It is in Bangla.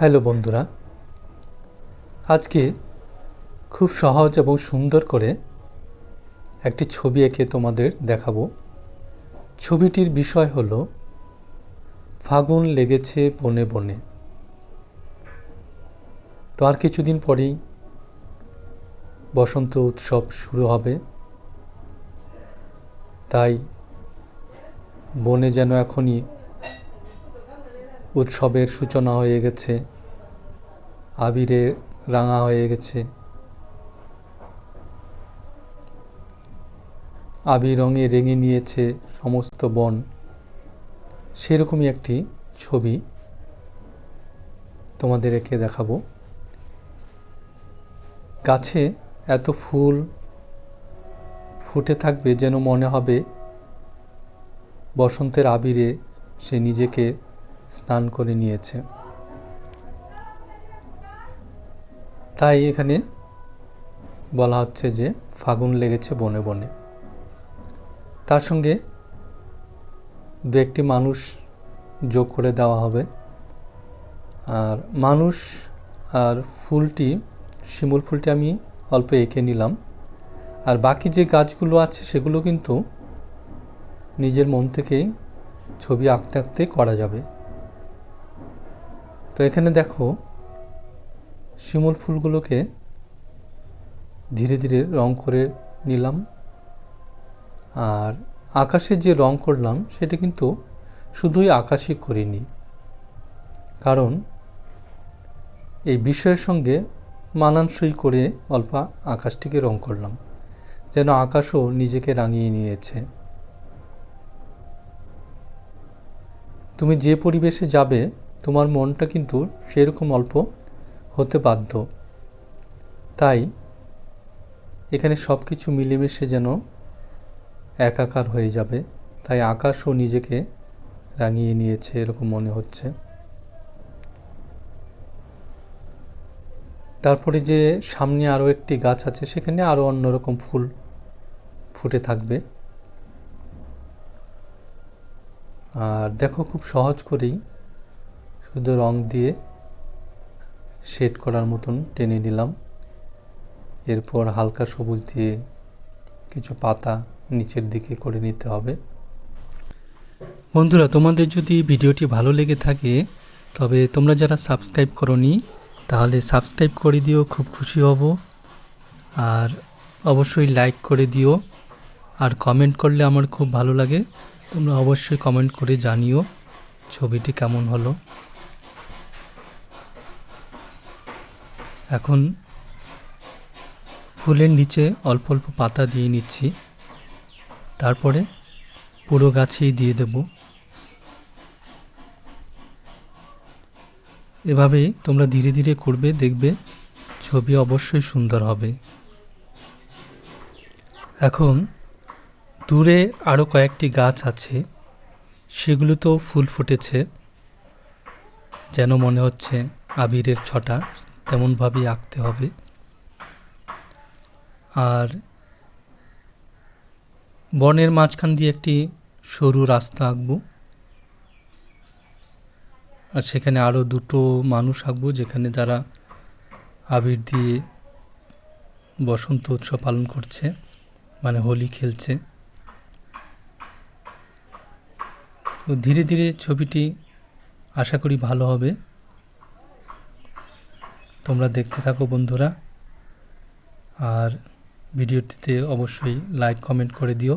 হ্যালো বন্ধুরা, আজকে খুব সহজ এবং সুন্দর করে একটি ছবি এঁকে তোমাদের দেখাবো। ছবিটির বিষয় হলো, ফাগুন লেগেছে বনে বনে। তো আর কিছুদিন পরেই বসন্ত উৎসব শুরু হবে। তাই বনে যেন এখনই উৎসবের সূচনা হয়ে গেছে, আবিরে রাঙা হয়ে গেছে। আবির রঙে রেঙে নিয়েছে সমস্ত বন। সেরকমই একটি ছবি তোমাদের একে দেখাবো। গাছে এত ফুল ফুটে থাকবে যেন মনে হবে বসন্তের আবিরে সে নিজেকে স্নান করে নিয়েছে। তাই এখানে বলা হচ্ছে যে ফাগুন লেগেছে বনে বনে। তার সঙ্গে দু একটি মানুষ যোগ করে দেওয়া হবে। আর মানুষ আর ফুলটি, শিমুল ফুলটি আমি অল্প এঁকে নিলাম। আর বাকি যে গাছগুলো আছে সেগুলো কিন্তু নিজের মন থেকেই ছবি আঁকতে আঁকতে করা যাবে। তো এখানে দেখো, শিমুল ফুলগুলোকে ধীরে ধীরে রং করে নিলাম। আর আকাশের যে রং করলাম, সেটা কিন্তু শুধুই আকাশই করিনি। কারণ এই বিষয়ের সঙ্গে মানানসই করে অল্প আকাশটিকে রং করলাম, যেন আকাশও নিজেকে রাঙিয়ে নিয়েছে। তুমি যে পরিবেশে যাবে তোমার মনটা কিন্তু সেরকম অল্প হতে বাধ্য। তাই এখানে সব কিছু মিলেমিশে যেন একাকার হয়ে যাবে। তাই আকাশও নিজেকে রাঙিয়ে নিয়েছে এরকম মনে হচ্ছে। তারপরে যে সামনে আরও একটি গাছ আছে, সেখানে আরও অন্যরকম ফুল ফুটে থাকবে। আর দেখো খুব সহজ করেই শুধু রং দিয়ে শেড করার মতন টেনে নিলাম। এরপর হালকা সবুজ দিয়ে কিছু পাতা নিচের দিকে করে নিতে হবে। বন্ধুরা, তোমাদের যদি ভিডিওটি ভালো লেগে থাকে, তবে তোমরা যারা সাবস্ক্রাইব করনি, তাহলে সাবস্ক্রাইব করে দিও, খুব খুশি হব। আর অবশ্যই লাইক করে দিও। আর কমেন্ট করলে আমার খুব ভালো লাগে। তোমরা অবশ্যই কমেন্ট করে জানিও ছবিটি কেমন হলো। এখন ফুলের নিচে অল্প অল্প পাতা দিয়ে নিচ্ছি। তারপরে পুরো গাছেই দিয়ে দেব। এভাবেই তোমরা ধীরে ধীরে করবে, দেখবে ছবি অবশ্যই সুন্দর হবে। এখন দূরে আরও কয়েকটি গাছ আছে, সেগুলোতেও ফুল ফুটেছে, যেন মনে হচ্ছে আবিরের ছটা। তেমনভাবেই আঁকতে হবে। আর বনের মাঝখান দিয়ে একটি সরু রাস্তা আঁকবো। আর সেখানে আরও দুটো মানুষ আঁকবো, যেখানে যারা আবির দিয়ে বসন্ত উৎসব পালন করছে মানে হোলি খেলছে। তো ধীরে ধীরে ছবিটি আশা করি ভালো হবে। তোমরা দেখতে থাকো বন্ধুরা। আর ভিডিওটিতে অবশ্যই লাইক কমেন্ট করে দিও।